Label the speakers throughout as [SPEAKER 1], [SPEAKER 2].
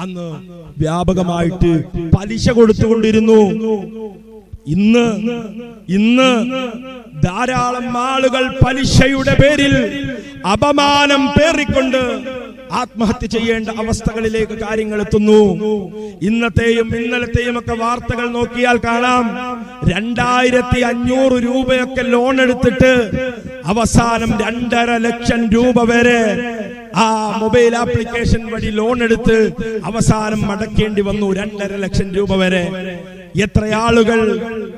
[SPEAKER 1] അന്ന് വ്യാപകമായിട്ട് പലിശ കൊടുത്തുകൊണ്ടിരുന്നു. ഇന്ന് ഇന്ന് ധാരാളം ആളുകൾ പലിശയുടെ പേരിൽ അപമാനം പേറിക്കൊണ്ട് ആത്മഹത്യ ചെയ്യേണ്ട അവസ്ഥകളിലേക്ക് കാര്യങ്ങൾ എത്തുന്നു. ഇന്നത്തെയും ഇന്നലത്തെയും ഒക്കെ വാർത്തകൾ നോക്കിയാൽ കാണാം. രണ്ടായിരത്തി അഞ്ഞൂറ് രൂപയൊക്കെ ലോൺ എടുത്തിട്ട് അവസാനം രണ്ടര ലക്ഷം രൂപ വരെ ആ മൊബൈൽ ആപ്ലിക്കേഷൻ വഴി ലോൺ എടുത്ത് അവസാനം അടക്കേണ്ടി വന്നു രണ്ടര ലക്ഷം രൂപ വരെ. എത്ര ആളുകൾ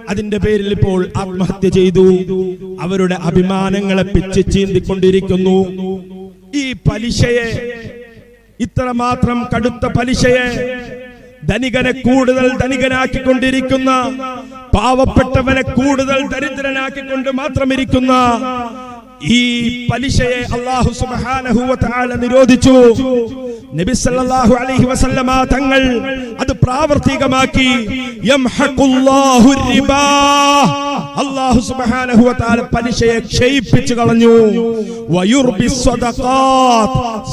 [SPEAKER 1] അതിന്റെ പേരിൽ ഇപ്പോൾ ആത്മഹത്യ ചെയ്തു. അവരുടെ അഭിമാനങ്ങളെ പിച്ച് ചീന്തിക്കൊണ്ടിരിക്കുന്നു. ഈ പലിശയെ ഇത്രമാത്രം കടുത്ത പലിശയെ ധനികനെ കൂടുതൽ ധനികനാക്കിക്കൊണ്ടിരിക്കുന്ന പാവപ്പെട്ടവനെ കൂടുതൽ ദരിദ്രനാക്കിക്കൊണ്ട് മാത്രം ഇരിക്കുന്ന ഈ പലിശയെ അള്ളാഹു സുബ്ഹാനഹു വ തആല നിരോധിച്ചു. നബി സല്ലല്ലാഹു അലൈഹി വസല്ലമ തങ്ങൾ അത് പ്രാവർത്തികമാക്കി. അള്ളാഹു തആല പലിശയെ ക്ഷയിപ്പിച്ചു കളഞ്ഞു.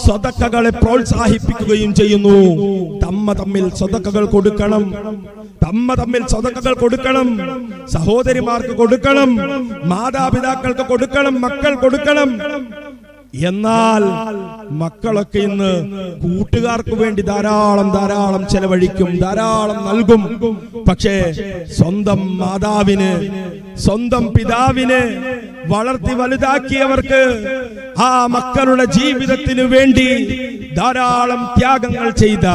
[SPEAKER 1] സ്വതക്കകളെ പ്രോത്സാഹിപ്പിക്കുകയും ചെയ്യുന്നു. തമ്മ തമ്മിൽ സ്വതക്കകൾ കൊടുക്കണം. തമ്മ തമ്മിൽ സ്വതക്കകൾ കൊടുക്കണം. സഹോദരിമാർക്ക് കൊടുക്കണം. മാതാപിതാക്കൾക്ക് കൊടുക്കണം. മക്കൾ കൊടുക്കണം. എന്നാൽ മക്കളൊക്കെ ഇന്ന് കൂട്ടുകാർക്ക് വേണ്ടി ധാരാളം ധാരാളം ചെലവഴിക്കും ധാരാളം നൽകും. പക്ഷേ സ്വന്തം മാതാവിന് സ്വന്തം പിതാവിന് വളർത്തി വലുതാക്കിയവർക്ക് ആ മക്കളുടെ ജീവിതത്തിന് വേണ്ടി ധാരാളം ത്യാഗങ്ങൾ ചെയ്ത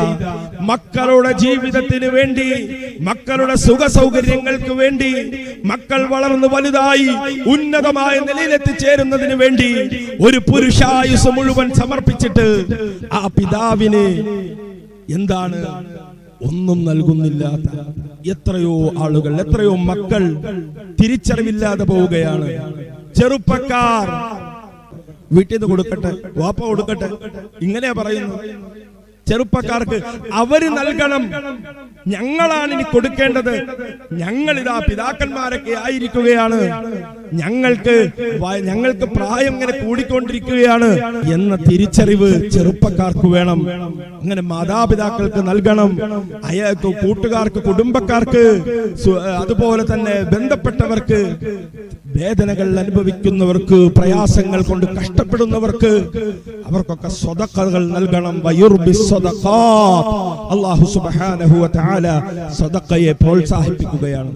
[SPEAKER 1] മക്കളുടെ ജീവിതത്തിന് വേണ്ടി മക്കളുടെ സുഖ സൗകര്യങ്ങൾക്ക് വേണ്ടി മക്കൾ വളർന്നു വലുതായി ഉന്നതമായ നിലയിലെത്തിച്ചേരുന്നതിന് വേണ്ടി ഒരു പുരുഷായുസ് മുഴുവൻ സമർപ്പിച്ചിട്ട് ആ പിതാവിന് എന്താണ്? ഒന്നും നൽകുന്നില്ലാത്ത എത്രയോ ആളുകൾ എത്രയോ മക്കൾ തിരിച്ചറിവില്ലാതെ പോവുകയാണ്. ചെറുപ്പക്കാർ. വീട്ടിൽ നിന്ന് കൊടുക്കട്ടെ വാപ്പ കൊടുക്കട്ടെ ഇങ്ങനെയാ പറയുന്നു ചെറുപ്പക്കാർക്ക് അവർ നൽകണം. ഞങ്ങളാണ് ഇനി കൊടുക്കേണ്ടത്. ഞങ്ങൾ ഇതാ പിതാക്കന്മാരൊക്കെ ആയിരിക്കുകയാണ്. ഞങ്ങൾക്ക് ഞങ്ങൾക്ക് പ്രായം ഇങ്ങനെ കൂടിക്കൊണ്ടിരിക്കുകയാണ് എന്ന തിരിച്ചറിവ് ചെറുപ്പക്കാർക്ക് വേണം. അങ്ങനെ മാതാപിതാക്കൾക്ക് നൽകണം. അയാൾക്ക് കൂട്ടുകാർക്ക് കുടുംബക്കാർക്ക് അതുപോലെ തന്നെ ബന്ധപ്പെട്ടവർക്ക് വേദനകൾ അനുഭവിക്കുന്നവർക്ക് പ്രയാസങ്ങൾ കൊണ്ട് കഷ്ടപ്പെടുന്നവർക്ക് അവർക്കൊക്കെ സ്വതക്കകൾ നൽകണം അള്ളാഹു സ്വതഖാത്ത്. അല്ലാഹു സുബ്ഹാനഹു വ തആല സ്വതക്കയെ പ്രോത്സാഹിപ്പിക്കുകയാണ്